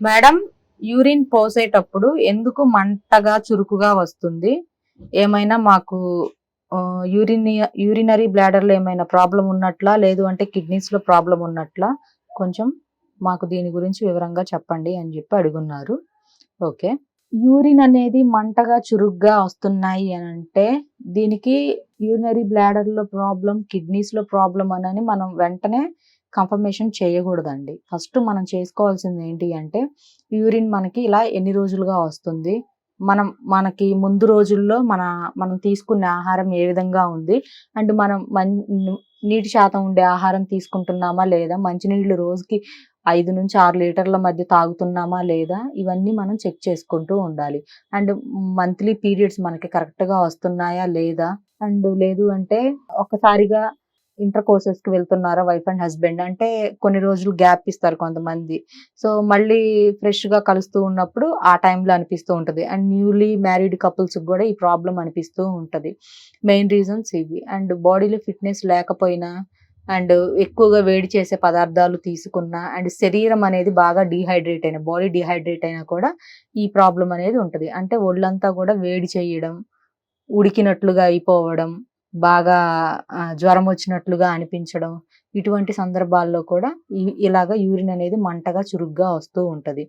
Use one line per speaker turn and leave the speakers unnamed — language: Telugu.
మేడం యూరిన్ పోసేటప్పుడు ఎందుకు మంటగా చురుకుగా వస్తుంది? ఏమైనా మాకు యూరిన్ యూరినరీ బ్లాడర్లో ఏమైనా ప్రాబ్లం ఉన్నట్లా? లేదు అంటే కిడ్నీస్లో ప్రాబ్లం ఉన్నట్లా? కొంచెం మాకు దీని గురించి వివరంగా చెప్పండి అని చెప్పి అడుగున్నారు. ఓకే. యూరిన్ అనేది మంటగా చురుగ్గా వస్తున్నాయి అని అంటే దీనికి యూరినరీ బ్లాడర్లో ప్రాబ్లం కిడ్నీస్లో ప్రాబ్లం అని మనం వెంటనే కన్ఫర్మేషన్ చేయకూడదండి. ఫస్ట్ మనం చేసుకోవాల్సింది ఏంటి అంటే యూరిన్ మనకి ఇలా ఎన్ని రోజులుగా వస్తుంది మనం మనకి ముందు రోజుల్లో మన మనం తీసుకునే ఆహారం ఏ విధంగా ఉంది? అండ్ మనం మన్ నీటి శాతం ఉండే ఆహారం తీసుకుంటున్నామా లేదా? మంచినీళ్ళు రోజుకి ఐదు నుంచి ఆరు లీటర్ల మధ్య తాగుతున్నామా లేదా? ఇవన్నీ మనం చెక్ చేసుకుంటూ ఉండాలి. అండ్ మంత్లీ పీరియడ్స్ మనకి కరెక్ట్గా వస్తున్నాయా లేదా? అండ్ లేదు అంటే ఒకసారిగా ఇంటర్ కోర్సెస్కి వెళ్తున్నారా వైఫ్ అండ్ హస్బెండ్? అంటే కొన్ని రోజులు గ్యాప్ ఇస్తారు కొంతమంది. సో మళ్ళీ ఫ్రెష్గా కలుస్తూ ఉన్నప్పుడు ఆ టైంలో అనిపిస్తూ ఉంటది. అండ్ న్యూలీ మ్యారీడ్ కపుల్స్ కూడా ఈ ప్రాబ్లం అనిపిస్తూ ఉంటది. మెయిన్ రీజన్స్ ఇవి. అండ్ బాడీలో ఫిట్నెస్ లేకపోయినా అండ్ ఎక్కువగా వేడి చేసే పదార్థాలు తీసుకున్నా అండ్ శరీరం అనేది బాగా డిహైడ్రేట్ అయిన బాడీ డిహైడ్రేట్ అయినా కూడా ఈ ప్రాబ్లం అనేది ఉంటది. అంటే ఒళ్ళంతా కూడా వేడి చేయడం ఉడికినట్లుగా అయిపోవడం బాగా జ్వరం వచ్చినట్లుగా అనిపించడం ఇటువంటి సందర్భాల్లో కూడా ఇలాగ యూరిన్ అనేది మంటగా చురుగ్గా వస్తూ ఉంటుంది.